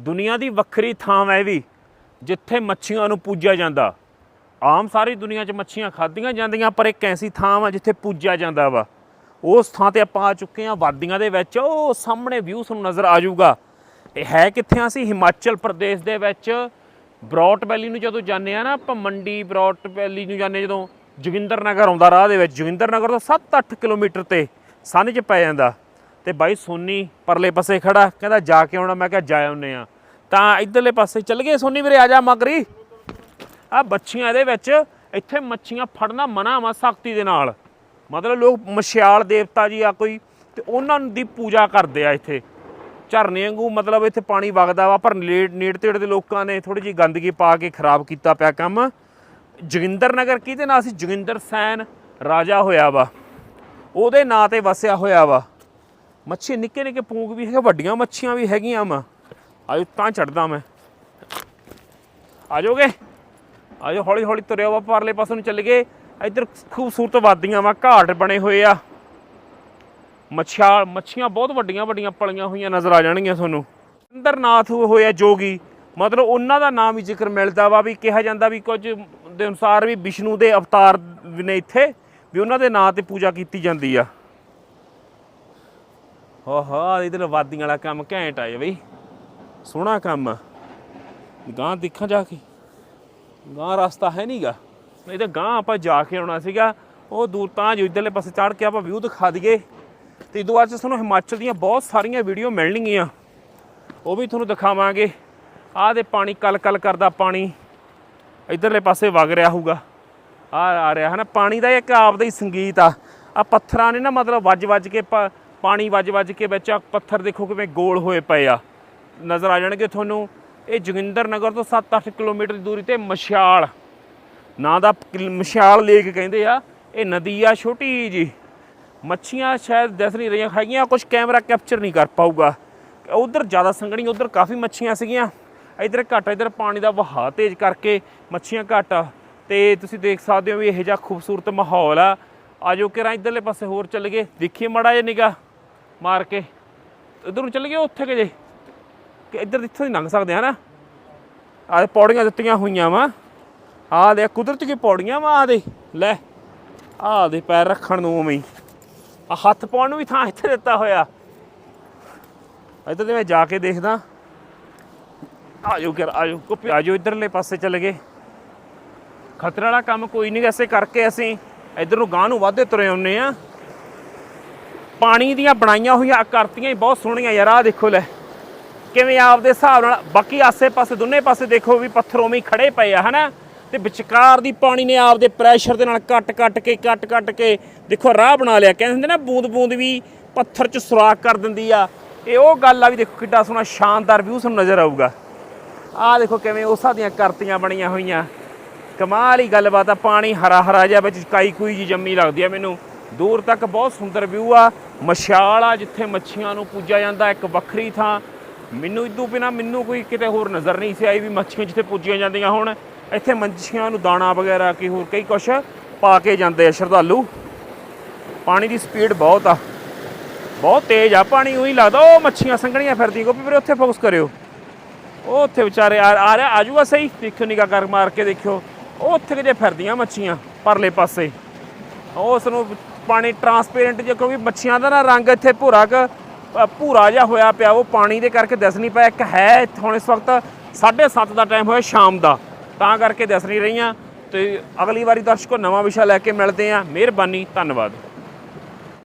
ਦੁਨੀਆ ਦੀ ਵੱਖਰੀ ਥਾਂ ਹੈ ਵੀ, ਜਿੱਥੇ ਮੱਛੀਆਂ ਨੂੰ ਪੂਜਿਆ ਜਾਂਦਾ। ਆਮ ਸਾਰੀ ਦੁਨੀਆ 'ਚ ਮੱਛੀਆਂ ਖਾਧੀਆਂ ਜਾਂਦੀਆਂ, ਪਰ ਇੱਕ ਐਸੀ ਥਾਂ ਵਾ ਜਿੱਥੇ ਪੂਜਿਆ ਜਾਂਦਾ ਵਾ। ਉਸ ਥਾਂ ਤੇ ਆਪਾਂ ਆ ਚੁੱਕੇ ਹਾਂ ਵਾਦੀਆਂ ਦੇ ਵਿੱਚ, ਉਹ ਸਾਹਮਣੇ ਵਿਊ ਤੁਹਾਨੂੰ ਨਜ਼ਰ ਆ ਜਾਊਗਾ। ਇਹ ਹੈ ਕਿੱਥੇ ਅਸੀਂ? ਹਿਮਾਚਲ ਪ੍ਰਦੇਸ਼ ਦੇ ਵਿੱਚ। ਬਰੌਟ ਵੈਲੀ ਨੂੰ ਜਦੋਂ ਜਾਂਦੇ ਆ ਨਾ ਆਪਾਂ, ਮੰਡੀ ਬਰੌਟ ਵੈਲੀ ਨੂੰ ਜਾਂਦੇ ਜਦੋਂ ਜੋਗਿੰਦਰ ਨਗਰ ਆਉਂਦਾ ਰਾਹ ਦੇ ਵਿੱਚ ਜੋਗਿੰਦਰ ਨਗਰ ਤੋਂ 7-8 ਕਿਲੋਮੀਟਰ ਤੇ ਸੰਨ 'ਚ ਪੈ ਜਾਂਦਾ। ਤੇ ਬਾਈ ਸੋਨੀ ਪਰਲੇ ਪਾਸੇ ਖੜਾ, ਕਹਿੰਦਾ ਜਾ ਕੇ ਆਉਣਾ, ਮੈਂ ਕਿਹਾ ਜਾ ਆਉਨੇ ਆ ਤਾਂ ਇਧਰਲੇ ਪਾਸੇ ਚੱਲ ਗਏ। ਸੋਨੀ ਵੀਰੇ, ਆ ਜਾ ਮਗਰੀ। ਆ ਬੱਚੀਆਂ ਇਹਦੇ ਵਿੱਚ, ਇੱਥੇ ਮੱਛੀਆਂ ਫੜਨਾ ਮਨਾ ਵਾ ਸਖਤੀ ਦੇ ਨਾਲ। ਮਤਲਬ ਲੋਕ ਮਸ਼ਿਆਲ ਦੇਵਤਾ ਜੀ ਆ ਕੋਈ, ਤੇ ਉਹਨਾਂ ਦੀ ਪੂਜਾ ਕਰਦੇ ਆ ਇੱਥੇ। ਝਰਨੇ ਵਾਂਗੂ ਮਤਲਬ ਇੱਥੇ ਪਾਣੀ ਵਗਦਾ ਵਾ, ਪਰ ਨੇੜ ਨੇੜ ਤੇੜ ਦੇ ਲੋਕਾਂ ਨੇ ਥੋੜੀ ਜੀ ਗੰਦਗੀ ਪਾ ਕੇ ਖਰਾਬ ਕੀਤਾ ਪਿਆ ਕੰਮ। ਜੋਗਿੰਦਰ ਨਗਰ, ਕਿਹਦੇ ਨਾਂ ਸੀ? ਜੋਗਿੰਦਰ ਸੈਨ ਰਾਜਾ ਹੋਇਆ ਵਾ। ਉਹਦੇ ਨਾਂ ਤੇ ਵਸਿਆ ਹੋਇਆ ਵਾ। ਮੱਛੀ ਨਿੱਕੇ ਨਿੱਕੇ ਪੂੰਗ ਵੀ ਹੈਗੇ, ਵੱਡੀਆਂ ਮੱਛੀਆਂ ਵੀ ਹੈਗੀਆਂ ਵਾ। ਆਜੋ, ਤਾਂ ਚੜਦਾ ਮੈਂ। ਆਜੋਗੇ? ਆਜੋ, ਹੌਲੀ ਹੌਲੀ ਤੁਰਿਆ ਵਾ, ਪਰਲੇ ਪਾਸੇ ਨੂੰ ਚੱਲ ਗਏ ਇੱਧਰ ਖੂਬਸੂਰਤ ਵਾਦੀਆਂ ਵਾ, ਘਾਟ ਬਣੇ ਹੋਏ ਆ। ਮੱਛੀਆਂ ਮੱਛੀਆਂ ਬਹੁਤ ਵੱਡੀਆਂ ਵੱਡੀਆਂ ਪਲੀਆਂ ਹੋਈਆਂ ਨਜ਼ਰ ਆ ਜਾਣਗੀਆਂ ਤੁਹਾਨੂੰ। ਇੰਦਰਨਾਥ ਹੋਇਆ ਜੋਗੀ। ਮਤਲਬ ਉਹਨਾਂ ਦਾ ਨਾਮ ਵੀ ਜ਼ਿਕਰ ਮਿਲਦਾ ਵਾ ਵੀ ਕਿਹਾ ਜਾਂਦਾ ਵੀ ਕੁਝ ਦੇ ਅਨੁਸਾਰ ਵੀ ਵਿਸ਼ਨੂੰ ਦੇ ਅਵਤਾਰ ਵੀ ਨੇ ਇੱਥੇ, ਵੀ ਉਹਨਾਂ ਦੇ ਨਾਂ ਤੇ ਪੂਜਾ ਕੀਤੀ ਜਾਂਦੀ ਆ। ਓਹੋ ਇਧਰ ਵਾਦੀਆਂ ਵਾਲਾ ਕੰਮ ਘੈਂਟ ਆ ਬਈ। ਸੋਹਣਾ ਕੰਮ ਆ। ਗਾਂ ਦੇਖਾਂ ਜਾ ਕੇ। ਗਾਂ ਰਸਤਾ ਹੈ ਨਹੀਂਗਾ ਨਹੀਂ ਤਾਂ ਗਾਂ ਆਪਾਂ ਜਾ ਕੇ ਆਉਣਾ ਸੀਗਾ। ਉਹ ਦੂਰ ਤਾਂ ਜੋ ਇਧਰਲੇ ਪਾਸੇ ਚੜ ਕੇ ਆਪਾਂ ਵਿਊ ਦਿਖਾ ਦਈਏ। ਤੇ ਇਦੋਂ ਬਾਅਦ ਤੁਹਾਨੂੰ ਹਿਮਾਚਲ ਦੀਆਂ ਬਹੁਤ ਸਾਰੀਆਂ ਵੀਡੀਓ ਮਿਲਣਗੀਆਂ। ਉਹ ਵੀ ਤੁਹਾਨੂੰ ਦਿਖਾਵਾਂਗੇ। ਆਹ ਦੇ ਪਾਣੀ ਕਲ ਕਲ ਕਰਦਾ ਪਾਣੀ। ਇਧਰਲੇ ਪਾਸੇ ਵਗ ਰਿਹਾ ਹੋਊਗਾ। ਆ ਆ ਰਿਹਾ ਹੈ ਨਾ, ਪਾਣੀ ਦਾ ਇੱਕ ਆਪਦਾ ਹੀ ਸੰਗੀਤ ਆ। ਆ ਪੱਥਰਾਂ ਨੇ ਨਾ ਮਤਲਬ ਵੱਜ ਵੱਜ ਕੇ ਪ- ਪਾਣੀ ਵੱਜ ਵੱਜ ਕੇ ਵਿੱਚ ਆ, ਪੱਥਰ ਦੇਖੋ ਕਿਵੇਂ ਗੋਲ ਹੋਏ ਪਏ ਆ। ਨਜ਼ਰ ਆ ਜਾਣਗੇ ਤੁਹਾਨੂੰ, ਇਹ ਜੋਗਿੰਦਰ ਨਗਰ ਤੋਂ 7-8 ਕਿਲੋਮੀਟਰ ਦੀ ਦੂਰੀ ਤੇ ਮਸ਼ਾਲ ਨਾਂ ਦਾ ਕਿਲ- ਮਸ਼ਾਲ ਲੇਕ ਕਹਿੰਦੇ ਆ, ਇਹ ਨਦੀ ਆ ਛੋਟੀ ਜੀ ਮੱਛੀਆਂ ਸ਼ਾਇਦ ਦਿਸ ਨਹੀਂ ਰਹੀਆਂ ਹੈਗੀਆਂ ਕੁਝ ਕੈਮਰਾ ਕੈਪਚਰ ਨਹੀਂ ਕਰ ਪਾਊਗਾ। ਉਧਰ ਜ਼ਿਆਦਾ ਸੰਘਣੀ, ਉਧਰ ਕਾਫੀ ਮੱਛੀਆਂ ਸੀਗੀਆਂ। ਇਧਰ ਘੱਟ, ਇਧਰ ਪਾਣੀ ਦਾ ਵਹਾਅ ਤੇਜ਼ ਕਰਕੇ ਮੱਛੀਆਂ ਘੱਟ। ਆ ਤੇ ਤੁਸੀਂ ਦੇਖ ਸਕਦੇ ਹੋ ਵੀ ਇਹੋ ਜਿਹਾ ਖੂਬਸੂਰਤ ਮਾਹੌਲ ਆ। ਆਜੋ ਕਿਰਾਂ ਇਧਰਲੇ ਪਾਸੇ ਹੋਰ ਚੱਲ ਗਏ ਦੇਖੀਏ ਮੜਾ ਜੇ ਨਿਗਾ ਮਾਰ ਕੇ। ਇਧਰ ਨੂੰ ਚੱਲ ਗਏ ਉੱਥੇ ਕਿ ਜੇ। ਕਿ ਇੱਧਰ ਇੱਥੋਂ ਹੀ ਲੰਘ ਸਕਦੇ ਆ ਨਾ। ਆ ਪੌੜੀਆਂ ਦਿੱਤੀਆਂ ਹੋਈਆਂ ਵਾ। ਆ ਦੇ ਕੁਦਰਤ ਕੀ ਪੌੜੀਆਂ ਵਾ ਆ ਦੇ ਲੈ ਆ ਦੇ ਪੈਰ ਰੱਖਣ ਨੂੰ ਉਵੇਂ ਆ ਹੱਥ ਪਾਉਣ ਨੂੰ ਵੀ ਥਾਂ ਇੱਥੇ ਦਿੱਤਾ ਹੋਇਆ। ਇੱਧਰ ਤੇ ਮੈਂ ਜਾ ਕੇ ਦੇਖਦਾ। ਆਜੋ ਕਰ ਆਜੋ। ਕੁੱਪੀ ਆਜੋ ਇਧਰਲੇ ਪਾਸੇ ਚੱਲ ਗਏ। ਖਤਰੇ ਵਾਲਾ ਕੰਮ ਕੋਈ ਨਹੀਂ ਐਸੇ ਕਰਕੇ ਅਸੀਂ ਇਧਰ ਨੂੰ ਗਾਂ ਨੂੰ ਵਾਧੇ ਤੁਰੇ ਆਉਂਦੇ ਆ। ਪਾਣੀ ਦੀਆਂ ਬਣਾਈਆਂ ਹੋਈਆਂ ਆਕਰਤੀਆਂ ਹੀ ਬਹੁਤ ਸੋਹਣੀਆਂ ਯਾਰ, ਆਹ ਦੇਖੋ ਲੈ। ਕਿਵੇਂ ਆਪਦੇ ਹਿਸਾਬ ਨਾਲ, ਬਾਕੀ ਆਸੇ-ਪਾਸੇ ਦੋਨੇ ਪਾਸੇ ਦੇਖੋ ਵੀ ਪੱਥਰ ਉਵੇਂ ਹੀ ਖੜੇ ਪਏ ਆ, ਹਨਾ? ਤੇ ਵਿਚਕਾਰ ਦੀ ਪਾਣੀ ਨੇ ਆਪਦੇ ਪ੍ਰੈਸ਼ਰ ਦੇ ਨਾਲ ਕੱਟ-ਕੱਟ ਕੇ ਕੱਟ-ਕੱਟ ਕੇ, ਦੇਖੋ ਰਾਹ ਬਣਾ ਲਿਆ। ਕਹਿੰਦੇ ਹੁੰਦੇ ਨਾ ਬੂੰਦ-ਬੂੰਦ ਵੀ ਪੱਥਰ 'ਚ ਸੁਰਾਖ ਕਰ ਦਿੰਦੀ ਆ। ਇਹ ਉਹ ਗੱਲ ਆ ਵੀ ਦੇਖੋ ਕਿੱਡਾ ਸੋਹਣਾ ਸ਼ਾਨਦਾਰ ਵਿਊ ਤੁਹਾਨੂੰ ਨਜ਼ਰ ਆਊਗਾ। ਆਹ ਦੇਖੋ ਕਿਵੇਂ ਉਸਾਂ ਦੀਆਂ ਕਰਤੀਆਂ ਬਣੀਆਂ ਹੋਈਆਂ। ਕਮਾਲ ਹੀ ਗੱਲਬਾਤ ਆ, ਪਾਣੀ ਹਰਾ ਹਰਾ ਜਿਹਾ ਵਿੱਚ ਕਾਈ ਕੋਈ ਜੀ ਜੰਮੀ ਲੱਗਦੀ ਆ ਮੈਨੂੰ। ਦੂਰ ਤੱਕ ਬਹੁਤ ਸੁੰਦਰ ਵਿਊ ਆ। ਮਸ਼ਾਲ ਆ, ਜਿੱਥੇ ਮੱਛੀਆਂ ਨੂੰ ਪੂਜਿਆ ਜਾਂਦਾ, ਇੱਕ ਵੱਖਰੀ ਥਾਂ। ਮੈਨੂੰ ਇਦੋਂ ਬਿਨਾ ਮੈਨੂੰ ਕੋਈ ਕਿਤੇ ਹੋਰ ਨਜ਼ਰ ਨਹੀਂ ਸੀ ਆਈ ਵੀ ਮੱਛੀਆਂ ਜਿੱਥੇ ਪੂਜੀਆਂ ਜਾਂਦੀਆਂ ਹੁਣ। ਇੱਥੇ ਮੱਛੀਆਂ ਨੂੰ ਦਾਣਾ ਵਗੈਰਾ ਕੀ ਹੋਰ ਕਈ ਕੁਛ ਪਾ ਕੇ ਜਾਂਦੇ ਆ, ਸ਼ਰਧਾਲੂ। ਪਾਣੀ ਦੀ ਸਪੀਡ ਬਹੁਤ ਆ। ਬਹੁਤ ਤੇਜ਼ ਆ, ਪਾਣੀ ਉਹੀ ਲੱਗਦਾ, ਉਹ ਮੱਛੀਆਂ ਸੰਘਣੀਆਂ ਫਿਰਦੀਆਂ। ਗੋਪੀ ਵੀਰੇ, ਉੱਥੇ ਫੋਕਸ ਕਰਿਓ। ਉਹ ਉੱਥੇ ਵਿਚਾਰੇ ਆ ਆ ਰਿਹਾ ਆਜੂਗਾ ਸਹੀ। ਦੇਖਿਓ ਨਿਗਾ ਕਰ ਮਾਰ ਕੇ ਦੇਖਿਓ। ਉਹ ਉੱਥੇ ਕਿਤੇ ਫਿਰਦੀਆਂ ਮੱਛੀਆਂ, ਪਰਲੇ ਪਾਸੇ। ਉਸ ਨੂੰ ਪਾਣੀ ਟਰਾਂਸਪੇਰੈਂਟ ਜਿਹਾ, ਕਿਉਂਕਿ ਮੱਛੀਆਂ ਦਾ ਨਾ ਰੰਗ ਇੱਥੇ ਭੂਰਾ ਕ ਭੂਰਾ ਜਿਹਾ ਹੋਇਆ ਪਿਆ, ਉਹ ਪਾਣੀ ਦੇ ਕਰਕੇ ਦਿਸ ਨਹੀਂ ਪਿਆ। ਇੱਕ ਹੈ ਹੁਣ ਇਸ ਵਕਤ 7:30 ਦਾ ਟਾਈਮ ਹੋਇਆ ਸ਼ਾਮ ਦਾ। ਤਾਂ ਕਰਕੇ ਦਿਸ ਨਹੀਂ ਰਹੀਆਂ। ਤੇ ਅਗਲੀ ਵਾਰੀ ਦਰਸ਼ਕੋ ਨਵਾਂ ਵਿਸ਼ਾ ਲੈ ਕੇ ਮਿਲਦੇ ਆਂ ਮਿਹਰਬਾਨੀ, ਧੰਨਵਾਦ।